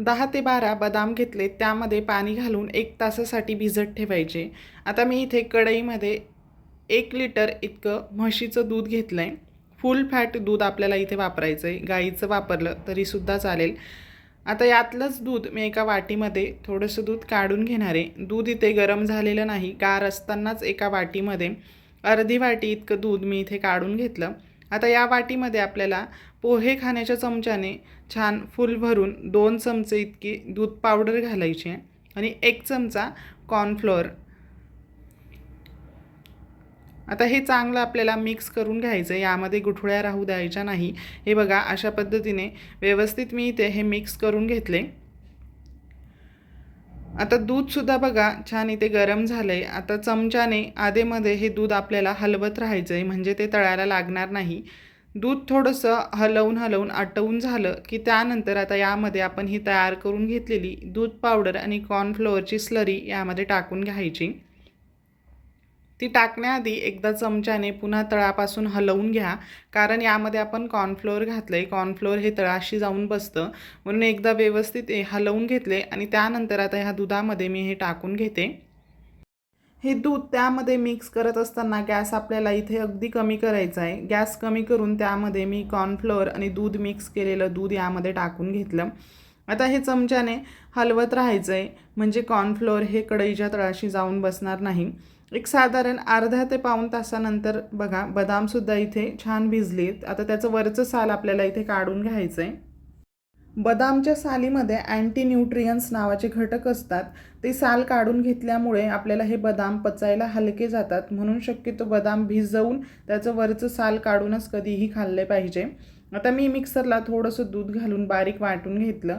दहा ते बारा बदाम घेतले त्यामध्ये पाणी घालून एक तासासाठी भिजत ठेवायचे. आता मी इथे कढईमध्ये एक लिटर इतकं म्हशीचं दूध घेतलं आहे फुल फॅट दूध आपल्याला इथे वापरायचं आहे गाईचं वापरलं तरीसुद्धा चालेल. आता यातलंच दूध मी एका वाटीमध्ये थोडंसं दूध काढून घेणार आहे. दूध इथे गरम झालेलं नाही. गार असतानाच एका वाटीमध्ये अर्धी वाटी इतकं दूध मी इथे काढून घेतलं. आता या वाटीमध्ये आपल्याला पोहे खाण्याच्या चमच्याने छान फुल भरून दोन चमचे इतकी दूध पावडर घालायची आणि एक चमचा कॉर्नफ्लोअर. आता हे चांगलं आपल्याला मिक्स करून घ्यायचं आहे यामध्ये गुठळ्या राहू द्यायच्या नाही. हे बघा अशा पद्धतीने व्यवस्थित मी इथे हे मिक्स करून घेतले. आता दूधसुद्धा बघा छान इथे गरम झालं आहे आता चमच्याने आधेमध्ये हे दूध आपल्याला हलवत राहायचं आहे म्हणजे ते तळायला लागणार नाही. दूध थोडंसं हलवून हलवून आटवून झालं की त्यानंतर आता यामध्ये आपण ही तयार करून घेतलेली दूध पावडर आणि कॉर्नफ्लोअरची स्लरी यामध्ये टाकून घ्यायची. ती टाकण्याआधी एकदा चमच्याने पुन्हा तळापासून हलवून घ्या. कारण यामध्ये आपण कॉर्नफ्लोअर घातलं आहे कॉर्नफ्लोअर हे तळाशी जाऊन बसतं. म्हणून एकदा व्यवस्थित हलवून घेतले आणि त्यानंतर आता ह्या दुधामध्ये मी हे टाकून घेते. हे दूध त्यामध्ये मिक्स करत असताना गॅस आपल्याला इथे अगदी कमी करायचा आहे. गॅस कमी करून त्यामध्ये मी कॉर्नफ्लोअर आणि दूध मिक्स केलेलं दूध यामध्ये टाकून घेतलं. आता हे चमच्याने हलवत राहायचं आहे म्हणजे कॉर्नफ्लोअर हे कढईच्या तळाशी जाऊन बसणार नाही. एक साधारण अर्ध्या ते पाऊण तासानंतर बघा बदामसुद्धा इथे छान भिजलेत. आता त्याचं वरचं साल आपल्याला इथे काढून घ्यायचं आहे बदामच्या सालीमध्ये अँटी न्यूट्रियन्स नावाचे घटक असतात. ते साल काढून घेतल्यामुळे आपल्याला हे बदाम पचायला हलके जातात. म्हणून शक्यतो बदाम भिजवून त्याचं वरचं साल काढूनच कधीही खाल्ले पाहिजे. आता मी मिक्सरला थोडंसं दूध घालून बारीक वाटून घेतलं.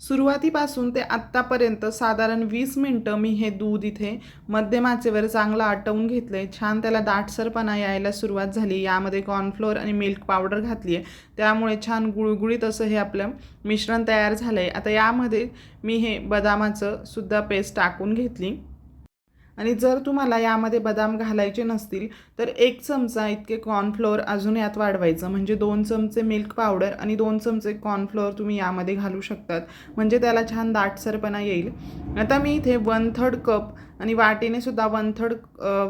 सुरुवातीपासून ते आत्तापर्यंत साधारण वीस मिनटं मी हे दूध इथे मध्यम आचेवर चांगलं आटवून घेतलं आहे छान त्याला दाटसरपणा यायला सुरुवात झाली. यामध्ये कॉर्नफ्लोअर आणि मिल्क पावडर घातली आहे त्यामुळे छान गुळगुळीत असं हे आपलं मिश्रण तयार झालं आहे आता यामध्ये मी हे बदामाचं सुद्धा पेस्ट टाकून घेतली. आणि जर तुम्हाला यामध्ये बदाम घालायचे नसतील तर एक चमचा इतके कॉर्नफ्लोअर अजून यात वाढवायचं. म्हणजे दोन चमचे मिल्क पावडर आणि दोन चमचे कॉर्नफ्लोअर तुम्ही यामध्ये घालू शकतात. म्हणजे त्याला छान दाटसरपणा येईल. आता मी इथे वन थर्ड कप आणि वाटीने सुद्धा वन थर्ड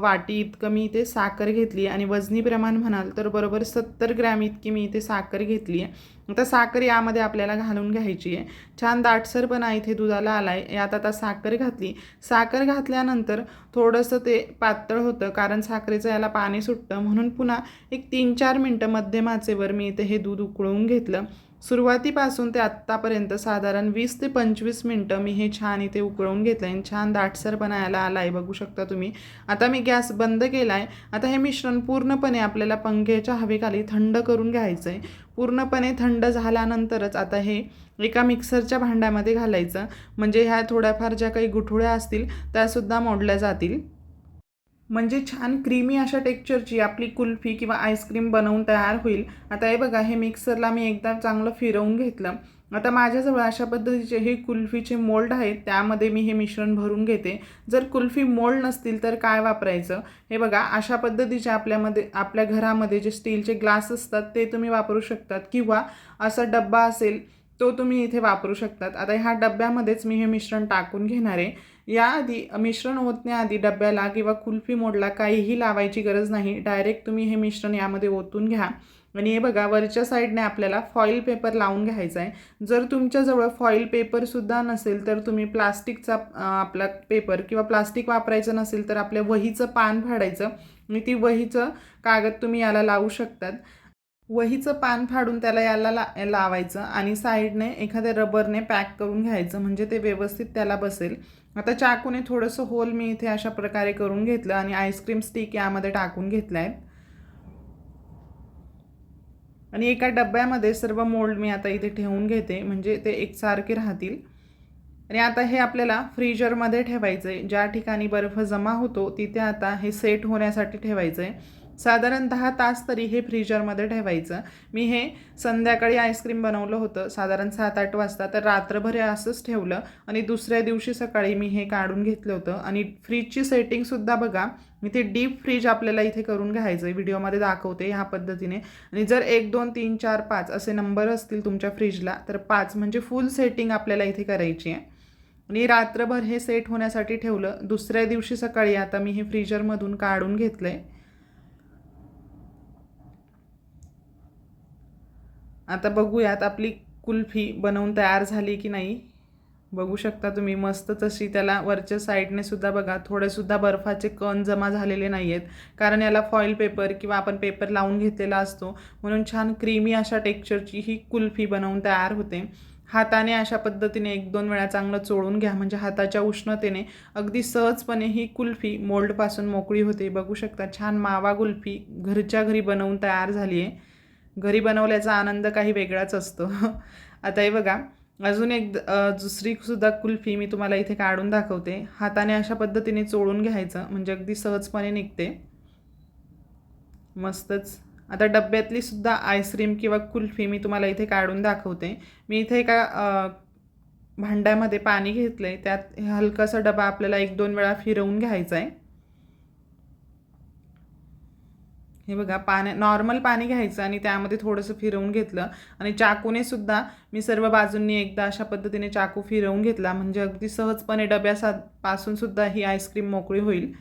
वाटी इतकं मी इथे साखर घेतली आणि वजनी प्रमाण म्हणाल तर बरोबर सत्तर ग्रॅम इतकी मी इथे साखर घेतली आहे. आता साखर यामध्ये आपल्याला घालून घ्यायची आहे. छान दाटसरपणा इथे दुधाला आला आहे यात आता साखर घातली. साखर घातल्यानंतर थोडंसं ते पातळ होतं कारण साखरेचं याला पाणी सुटतं. म्हणून पुन्हा एक तीन चार मिनटं मध्यमाचेवर मी इथे हे दूध उकळून घेतलं. सुरुवातीपासून ते आत्तापर्यंत साधारण वीस ते पंचवीस मिनटं मी हे छान इथे उकळून घेतलं आहे छान दाटसरपणा याला आला आहे बघू शकता तुम्ही. आता मी गॅस बंद केला आहे आता हे मिश्रण पूर्णपणे आपल्याला पंख्याच्या हवेखाली थंड करून घ्यायचं आहे पूर्णपणे थंड झाल्यानंतरच आता हे एका मिक्सरच्या भांड्यामध्ये घालायचं. म्हणजे ह्या थोड्याफार ज्या काही गुठुळ्या असतील त्यासुद्धा मोडल्या जातील. म्हणजे छान क्रीमी अशा टेक्स्चरची आपली कुल्फी किंवा आईस्क्रीम बनवून तयार होईल. आता हे बघा हे मिक्सरला मी एकदा चांगलं फिरवून घेतलं. आता माझ्याजवळ अशा पद्धतीचे हे कुल्फीचे मोल्ड आहेत त्यामध्ये मी हे मिश्रण भरून घेते. जर कुल्फी मोल्ड नसतील तर काय वापरायचं? हे बघा अशा पद्धतीचे आपल्यामध्ये आपल्या घरामध्ये जे स्टीलचे ग्लास असतात ते तुम्ही वापरू शकतात. किंवा असा डब्बा असेल तो तुम्ही इथे वापरू शकतात. आता ह्या डब्यामध्येच मी हे मिश्रण टाकून घेणार आहे. याआधी मिश्रण ओतण्याआधी डब्याला किंवा कुल्फी मोडला काहीही लावायची गरज नाही. डायरेक्ट तुम्ही हे मिश्रण यामध्ये ओतून घ्या. आणि हे बघा वरच्या साईडने आपल्याला फॉईल पेपर लावून घ्यायचा आहे. जर तुमच्याजवळ फॉईल पेपरसुद्धा नसेल तर तुम्ही प्लास्टिकचा आपला पेपर किंवा प्लास्टिक वापरायचं नसेल तर आपल्या वहीचं पान फाडायचं. आणि ती वहीचं कागद तुम्ही याला लावू शकतात. वहीचं पान फाडून त्याला याला ला लावायचं आणि साईडने एखाद्या रबरने पॅक करून घ्यायचं म्हणजे ते व्यवस्थित त्याला बसेल. आता चाकूने थोडंसं होल मी इथे अशा प्रकारे करून घेतलं आणि आईस्क्रीम स्टिक यामध्ये टाकून घेतला आहे आणि एका डब्यामध्ये सर्व मोल्ड मी आता इथे ठेवून घेते म्हणजे ते एकसारखे राहतील. आणि आता हे आपल्याला फ्रीजरमध्ये ठेवायचं आहे ज्या ठिकाणी बर्फ जमा होतो तिथे आता हे सेट होण्यासाठी ठेवायचं आहे साधारण दहा तास तरी हे फ्रीजरमध्ये ठेवायचं. मी हे संध्याकाळी आईस्क्रीम बनवलं होतं साधारण सात आठ वाजता तर रात्रभर हे असंच ठेवलं आणि दुसऱ्या दिवशी सकाळी मी हे काढून घेतलं होतं. आणि फ्रीजची सेटिंगसुद्धा बघा मी ते डीप फ्रीज आपल्याला इथे करून घ्यायचं आहे व्हिडिओमध्ये दाखवते ह्या पद्धतीने. आणि जर एक दोन तीन चार पाच असे नंबर असतील तुमच्या फ्रीजला तर पाच म्हणजे फुल सेटिंग आपल्याला इथे करायची आहे. आणि रात्रभर हे सेट होण्यासाठी ठेवलं. दुसऱ्या दिवशी सकाळी आता मी हे फ्रीजरमधून काढून घेतलं आहे आता बघूयात आपली कुल्फी बनवून तयार झाली की नाही. बघू शकता तुम्ही मस्त तशी त्याला वरच्या साईडने सुद्धा बघा थोडेसुद्धा बर्फाचे कण जमा झालेले नाही आहेत कारण याला फॉईल पेपर किंवा आपण पेपर लावून घेतलेला असतो. म्हणून छान क्रीमी अशा टेक्स्चरची ही कुल्फी बनवून तयार होते. हाताने अशा पद्धतीने एक दोन वेळा चांगलं चोळून घ्या. म्हणजे हाताच्या उष्णतेने अगदी सहजपणे ही कुल्फी मोल्डपासून मोकळी होते. बघू शकता छान मावा कुल्फी घरच्या घरी बनवून तयार झाली आहे घरी बनवल्याचा आनंद काही वेगळाच असतो. आता हे बघा अजून एक अ, दुसरी सुद्धा कुल्फी मी तुम्हाला इथे काढून दाखवते. हाताने अशा पद्धतीने चोळून घ्यायचं म्हणजे अगदी सहजपणे निघते. मस्तच. आता डब्यातली सुद्धा आईस्क्रीम किंवा कुल्फी मी तुम्हाला इथे काढून दाखवते. मी इथे एका भांड्यामध्ये पाणी घेतलं आहे त्यात हलकासा डबा आपल्याला एक दोन वेळा फिरवून घ्यायचा आहे हे बघा पाण्या नॉर्मल पाणी घ्यायचं आणि त्यामध्ये थोडंसं फिरवून घेतलं. आणि चाकूने सुद्धा मी सर्व बाजूंनी एकदा अशा पद्धतीने चाकू फिरवून घेतला. म्हणजे अगदी सहजपणे डब्यासा पासून सुद्धा ही आईस्क्रीम मोकळी होईल.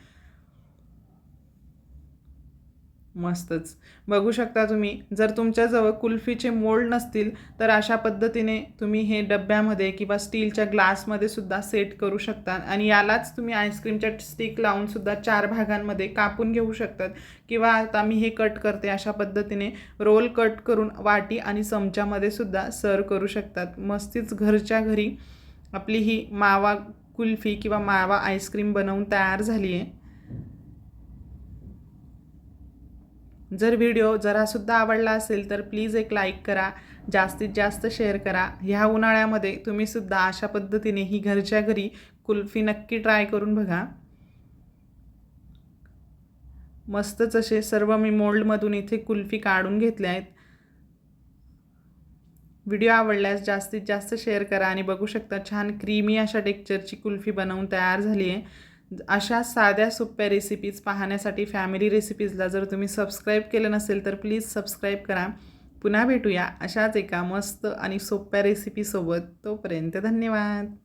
मस्तच. बघू शकता तुम्ही जर तुमच्याजवळ कुल्फीचे मोल्ड नसतील तर अशा पद्धतीने तुम्ही हे डब्यामध्ये किंवा स्टीलच्या ग्लासमध्ये सुद्धा सेट करू शकता. आणि यालाच तुम्ही आईस्क्रीमच्या स्टिक लावून सुद्धा चार भागांमध्ये कापून घेऊ शकतात. किंवा आता मी हे कट करते अशा पद्धतीने रोल कट करून वाटी आणि चमच्यामध्ये सुद्धा सर्व करू शकतात. मस्तीच घरच्या घरी आपली ही मावा कुल्फी किंवा मावा आईस्क्रीम बनवून तयार झाली आहे. जर व्हिडिओ जरासुद्धा आवडला असेल तर प्लीज एक लाईक करा जास्तीत जास्त शेअर करा. ह्या उन्हाळ्यामध्ये तुम्ही सुद्धा अशा पद्धतीने ही घरच्या घरी कुल्फी नक्की ट्राय करून बघा. मस्तच असे सर्व मी मोल्डमधून इथे कुल्फी काढून घेतल्या आहेत. व्हिडिओ आवडल्यास जास्तीत जास्त शेअर करा आणि बघू शकता छान क्रीमी अशा टेक्चरची कुल्फी बनवून तयार झाली आहे. अशा साध्या सोप्या रेसिपीज पाहण्यासाठी फॅमिली रेसिपीजला जर तुम्ही सबस्क्राईब केलं नसेल तर प्लीज सबस्क्राईब करा. पुन्हा भेटूया अशाच एका मस्त आणि सोप्या रेसिपीसोबत तोपर्यंत धन्यवाद.